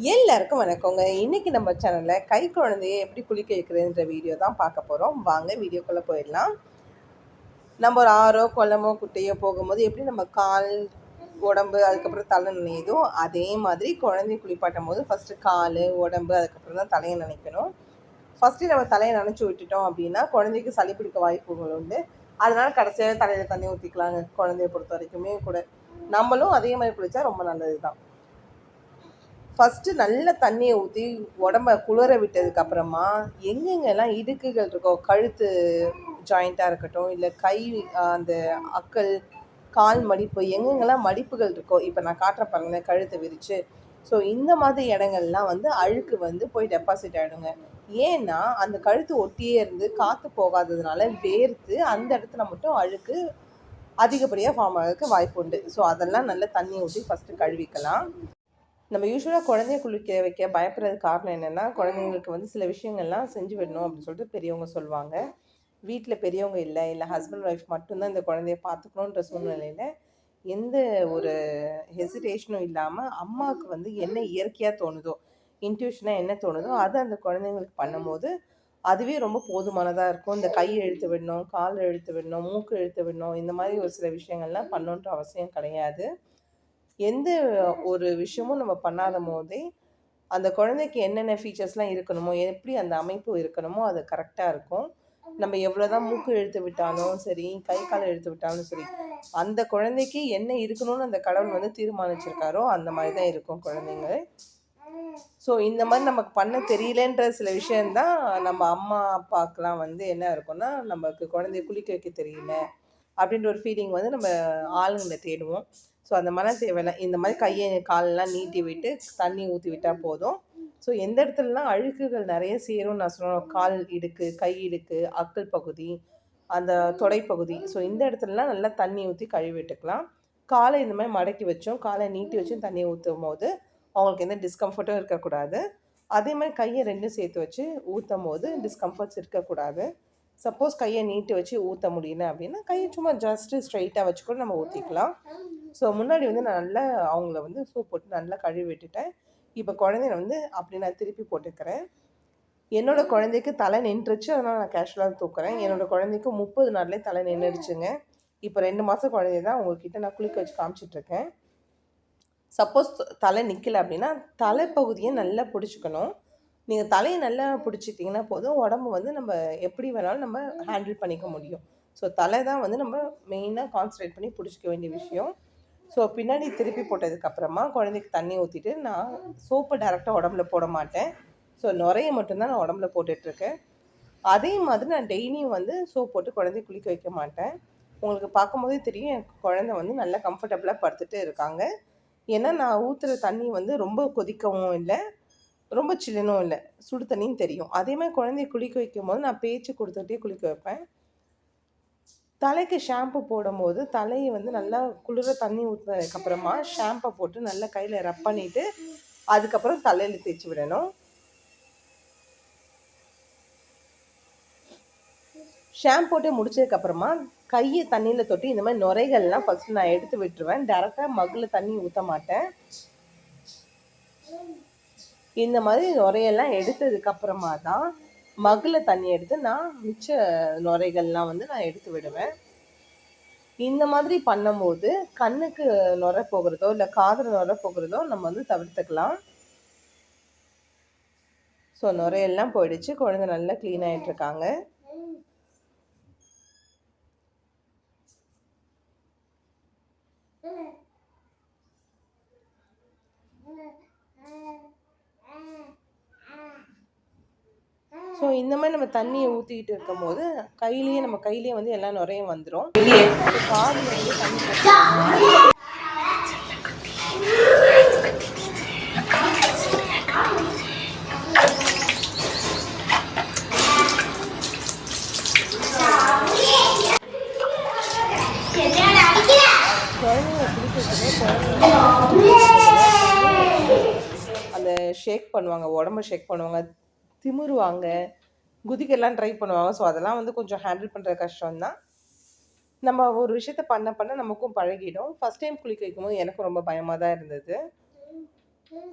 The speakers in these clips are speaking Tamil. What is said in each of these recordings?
எல்லாருக்கும் வணக்கங்க. இன்னைக்கு நம்ம சேனலில் கை குழந்தைய எப்படி குளிக்க வைக்கிறதுன்ற வீடியோ தான் பார்க்க போகிறோம் வாங்க வீடியோக்குள்ளே போயிடலாம். நம்ம ஒரு ஆறோ குளமோ குட்டையோ போகும்போது எப்படி நம்ம கால் உடம்பு அதுக்கப்புறம் தலை நினையுதோ அதே மாதிரி குழந்தைய குளிப்பாட்டும் போது ஃபஸ்ட்டு கால் உடம்பு அதுக்கப்புறம் தான் தலையை நினைக்கணும். ஃபஸ்ட்டு நம்ம தலையை நினச்சி விட்டுட்டோம் அப்படின்னா குழந்தைக்கு சளி பிடிக்க வாய்ப்புகள் உண்டு. அதனால் கடைசியாக தலையில் தண்ணி ஊற்றிக்கலாங்க குழந்தைய பொறுத்த வரைக்குமே கூட. நம்மளும் அதே மாதிரி குளித்தா ரொம்ப நல்லது தான் ஃபஸ்ட்டு நல்ல தண்ணியை ஊற்றி உடம்ப குளிர விட்டதுக்கு அப்புறமா எங்கெங்கெல்லாம் இடுக்குகள் இருக்கோ கழுத்து ஜாயிண்ட்டாக இருக்கட்டும் இல்லை கை அந்த அக்கல் கால் மடிப்பு எங்கெங்கெல்லாம் மடிப்புகள் இருக்கோ இப்போ நான் காட்டுற பாருங்களேன் கழுத்தை விரித்து ஸோ இந்த மாதிரி இடங்கள்லாம் வந்து அழுக்கு வந்து போய் டெபாசிட் ஆகிடுங்க ஏன்னா அந்த கழுத்து ஒட்டியே இருந்து காற்று போகாததுனால வேர்த்து அந்த இடத்துல மட்டும் அழுக்கு அதிகப்படியாக ஃபார்ம் ஆகிறதுக்கு வாய்ப்பு உண்டு. ஸோ அதெல்லாம் நல்ல தண்ணி ஊற்றி ஃபஸ்ட்டு கழுவிக்கலாம். நம்ம யூஸ்வலாக குழந்தைய குளிக்க வைக்க பயப்படுறது காரணம் என்னென்னா குழந்தைங்களுக்கு வந்து சில விஷயங்கள்லாம் செஞ்சு விடணும் அப்படின்னு சொல்லிட்டு பெரியவங்க சொல்லுவாங்க. வீட்டில் பெரியவங்க இல்லை இல்லை ஹஸ்பண்ட் ஒய்ஃப் மட்டும்தான் இந்த குழந்தைய பார்த்துக்கணுன்ற சூழ்நிலையில் எந்த ஒரு ஹெசிடேஷனும் இல்லாமல் அம்மாவுக்கு வந்து என்ன இயற்கையாக தோணுதோ இன்ட்யூஷனாக என்ன தோணுதோ அதை அந்த குழந்தைங்களுக்கு பண்ணும்போது அதுவே ரொம்ப போதுமானதாக இருக்கும். இந்த கை எழுத்து விடணும் கால் எழுத்து விடணும் மூக்கு எழுத்து விடணும் இந்த மாதிரி ஒரு சில விஷயங்கள்லாம் பண்ணணுன்ற அவசியம் கிடையாது. எந்த ஒரு விஷயமும் நம்ம பண்ணாத போதே அந்த குழந்தைக்கு என்னென்ன ஃபீச்சர்ஸ்லாம் இருக்கணுமோ எப்படி அந்த அமைப்பு இருக்கணுமோ அது கரெக்டாக இருக்கும். நம்ம எவ்வளோதான் மூக்கு இழுத்து விட்டாலும் சரி கை கால் இழுத்து விட்டாலும் சரி அந்த குழந்தைக்கு என்ன இருக்கணும்னு அந்த கடவுள் வந்து தீர்மானிச்சிருக்காரோ அந்த மாதிரி தான் இருக்கும் குழந்தைங்க ஸோ இந்த மாதிரி நமக்கு பண்ண தெரியலன்ற சில விஷயந்தான் நம்ம அம்மா அப்பாக்கெலாம் வந்து என்ன இருக்கும்னா நமக்கு குழந்தைய குளிக்க வைக்க தெரியல அப்படின்ற ஒரு ஃபீலிங் வந்து நம்ம ஆளுங்களை தேடுவோம். ஸோ அந்த மாதிரிலாம் தேவையில்லை இந்த மாதிரி கையை காலெல்லாம் நீட்டி விட்டு தண்ணி ஊற்றி விட்டால் போதும். ஸோ எந்த இடத்துலலாம் அழுக்குகள் நிறைய சேரும் நான் சொன்னோம் கால் இடுக்கு கை இடுக்கு அக்கல் பகுதி அந்த தொடைப்பகுதி ஸோ இந்த இடத்துலலாம் நல்லா தண்ணி ஊற்றி கழுவி விட்டுக்கலாம். காலை இந்த மாதிரி மடக்கி வச்சோம். காலை நீட்டி வச்சும் தண்ணி ஊற்றும் போது அவங்களுக்கு எந்த டிஸ்கம்ஃபர்ட்டும் இருக்கக்கூடாது. அதே மாதிரி கையை ரெண்டும் சேர்த்து வச்சு ஊற்றும் போது டிஸ்கம்ஃபர்ட்ஸ் இருக்கக்கூடாது. சப்போஸ் கையை நீட்டி வச்சு ஊற்ற முடியல அப்படின்னா கையை சும்மா ஜஸ்ட்டு ஸ்ட்ரைட்டாக வச்சு கூட நம்ம ஊற்றிக்கலாம் ஸோ முன்னாடி வந்து நான் நல்லா அவங்கள வந்து சூப் போட்டு நல்லா கழுவி விட்டுட்டேன். இப்போ குழந்தைய வந்து அப்படி நான் திருப்பி போட்டுக்கிறேன். என்னோடய குழந்தைக்கு தலை நின்றுச்சு அதனால் நான் கேஷுவலாக தூக்குறேன். என்னோட குழந்தைக்கு முப்பது நாள்லேயே தலை நின்றுடுச்சுங்க இப்போ ரெண்டு மாதம் குழந்தைய தான் உங்ககிட்ட நான் குளிக்க வச்சு காமிச்சிட்ருக்கேன் சப்போஸ் தலை நிற்கல அப்படின்னா தலைப்பகுதியை நல்லா பிடிச்சிக்கணும். நீங்கள் தலையை நல்லா பிடிச்சிட்டிங்கன்னா போதும். உடம்பு வந்து நம்ம எப்படி வேணாலும் நம்ம ஹேண்டில் பண்ணிக்க முடியும். ஸோ தலை தான் வந்து நம்ம மெயினாக கான்சன்ட்ரேட் பண்ணி பிடிச்சிக்க வேண்டிய விஷயம். ஸோ பின்னாடி திருப்பி போட்டதுக்கப்புறமா குழந்தைக்கு தண்ணி ஊற்றிட்டு நான் சோப்பை டேரெக்டாக உடம்புல போட மாட்டேன். ஸோ நுரையை மட்டும்தான் நான் உடம்புல போட்டுட்ருக்கேன். அதே மாதிரி நான் டெய்லியும் வந்து சோப் போட்டு குழந்தைய குளிக்க வைக்க மாட்டேன். உங்களுக்கு பார்க்கும்போதே தெரியும் என் குழந்தை வந்து நல்லா கம்ஃபர்டபுளாக படுத்துட்டு இருக்காங்க. ஏன்னா நான் ஊற்றுற தண்ணி வந்து ரொம்ப கொதிக்கவும் இல்லை. ரொம்ப சில்லுனும் இல்லை. சுடு தண்ணின்னு தெரியும். அதே மாதிரி குழந்தைய குளிக்க வைக்கும் போது நான் பேச்சு கொடுத்துட்டே குளிக்க வைப்பேன். தலைக்கு ஷாம்பு போடும்போது தலையை வந்து நல்லா குளிர தண்ணி ஊற்றினதுக்கப்புறமா ஷாம்பை போட்டு நல்லா கையில் ரப் பண்ணிவிட்டு அதுக்கப்புறம் தலையில் தேய்ச்சி விடணும். ஷாம்பு போட்டு முடிச்சதுக்கப்புறமா கையை தண்ணியில் தொட்டு இந்த மாதிரி நுரைகள்லாம் ஃபஸ்ட்டு நான் எடுத்து விட்டுருவேன். டேரெக்டாக மகளில் தண்ணி ஊற்ற மாட்டேன். இந்த மாதிரி நுரையெல்லாம் எடுத்ததுக்கப்புறமா தான் மகில் தண்ணி எடுத்து நான் மிச்ச நுரைகள்லாம் வந்து நான் எடுத்து விடுவேன். இந்த மாதிரி பண்ணும்போது கண்ணுக்கு நுரை போகிறதோ இல்லை காதில் நுரை போகிறதோ நம்ம வந்து தவிர்த்துக்கலாம். ஸோ நுரையெல்லாம் போயிடுச்சு. குழந்தை நல்லா க்ளீன் ஆகிட்டுருக்காங்க இருக்காங்க இந்த மாதிரி நம்ம தண்ணியை ஊற்றிக்கிட்டு இருக்கும்போது கையிலேயே நம்ம கையிலேயே வந்து எல்லா நுரையும் வந்துடும் காதில் வந்து தண்ணி அந்த ஷேக் பண்ணுவாங்க உடம்ப ஷேக் பண்ணுவாங்க திமிருவாங்க குதிக்கெல்லாம் ட்ரை பண்ணுவாங்க ஸோ அதெல்லாம் வந்து கொஞ்சம் ஹேண்டில் பண்ணுற கஷ்டம்தான் நம்ம ஒரு விஷயத்த பண்ண பண்ண நமக்கும் பழகிடும் ஃபஸ்ட் டைம் குளிக்க வைக்கும்போது எனக்கும் ரொம்ப பயமாக தான் இருந்தது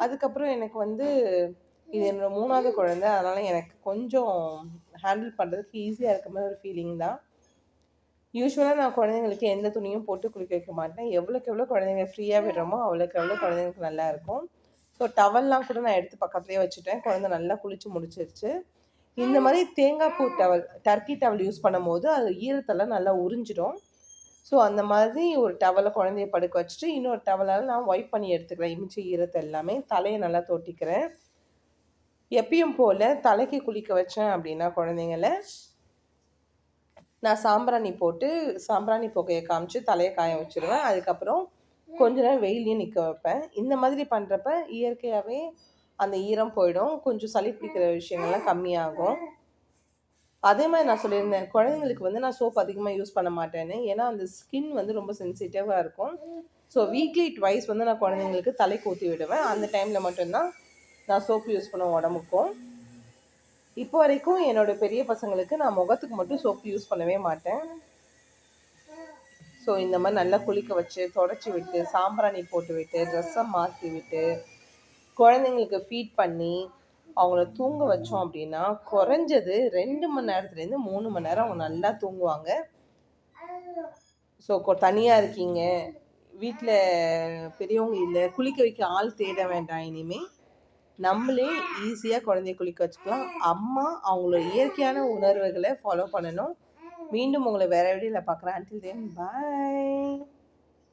அதுக்கப்புறம் எனக்கு வந்து இது என்னோடய மூணாவது குழந்தை. அதனால் எனக்கு கொஞ்சம் ஹேண்டில் பண்ணுறதுக்கு ஈஸியாக இருக்க மாதிரி ஒரு ஃபீலிங் தான். யூஸ்வலாக நான் குழந்தைங்களுக்கு எந்த துணியும் போட்டு குளிக்க வைக்க மாட்டேன். எவ்வளோக்கு எவ்வளோ குழந்தைங்க ஃப்ரீயாக விடுறோமோ, அவ்வளோக்கு எவ்வளோ குழந்தைங்களுக்கு நல்லாயிருக்கும். ஸோ டவல்லாம் கூட நான் எடுத்து பக்கத்துலேயே வச்சுட்டேன். குழந்தை நல்லா குளித்து முடிச்சிருச்சு. இந்த மாதிரி தேங்காய் பூ டவல், டர்க்கி டவல் யூஸ் பண்ணும்போது, அது ஈரத்தெல்லாம் நல்லா உறிஞ்சிடும். ஸோ அந்த மாதிரி ஒரு டவலை குழந்தைய படுக்க வச்சுட்டு, இன்னொரு டவலால் நான் ஒய்ப் பண்ணி எடுத்துக்கிறேன். இமிச்ச ஈரத்தை எல்லாமே. தலையை நல்லா தொட்டிக்கிறேன். எப்பயும் போல் தலைக்கு குளிக்க வச்சேன் அப்படின்னா குழந்தைங்கள நான் சாம்பிராணி போட்டு, சாம்பிராணி புகையை காமிச்சு தலையை காய வச்சுருவேன். அதுக்கப்புறம் கொஞ்ச நேரம் வெயிலையும் நிற்க வைப்பேன். இந்த மாதிரி பண்ணுறப்ப இயற்கையாகவே அந்த ஈரம் போயிடும். கொஞ்சம் சளி பிடிக்கிற விஷயங்கள்லாம் கம்மியாகும். அதே மாதிரி நான் சொல்லியிருந்தேன். குழந்தைங்களுக்கு வந்து நான் சோப் அதிகமாக யூஸ் பண்ண மாட்டேன்னு. ஏன்னா, அந்த ஸ்கின் வந்து ரொம்ப சென்சிட்டிவாக இருக்கும். ஸோ வீக்லி ட்வைஸ் வந்து நான் குழந்தைங்களுக்கு தலைக்கு ஊற்றி விடுவேன். அந்த டைமில் மட்டும்தான் நான் சோப் யூஸ் பண்ணுவேன் உடம்புக்கும். இப்போ வரைக்கும் என்னோட பெரிய பசங்களுக்கு நான் முகத்துக்கு மட்டும் சோப்பு யூஸ் பண்ணவே மாட்டேன். ஸோ இந்த மாதிரி நல்லா குளிக்க வச்சு, தொடச்சி விட்டு, சாம்பிராணி போட்டு விட்டு, ட்ரெஸ்ஸை மாற்றி விட்டு, குழந்தைங்களுக்கு ஃபீட் பண்ணி, அவங்கள தூங்க வச்சோம் அப்படின்னா, குறைஞ்சது ரெண்டு மணி நேரத்துலேருந்து மூணு மணி நேரம் அவங்க நல்லா தூங்குவாங்க. ஸோ தனியாக இருக்கீங்க, வீட்டில் பெரியவங்க இல்லை குளிக்க வைக்க ஆள் தேட வேண்டாம் இனிமேல் நம்மளே ஈஸியாக குழந்தைய குளிக்க வச்சுக்கலாம். அம்மா அவங்களோட இயற்கையான உணர்வுகளை ஃபாலோ பண்ணணும். மீண்டும் உங்களை வேற வீடியோவில் பார்க்குறேன். Until then bye.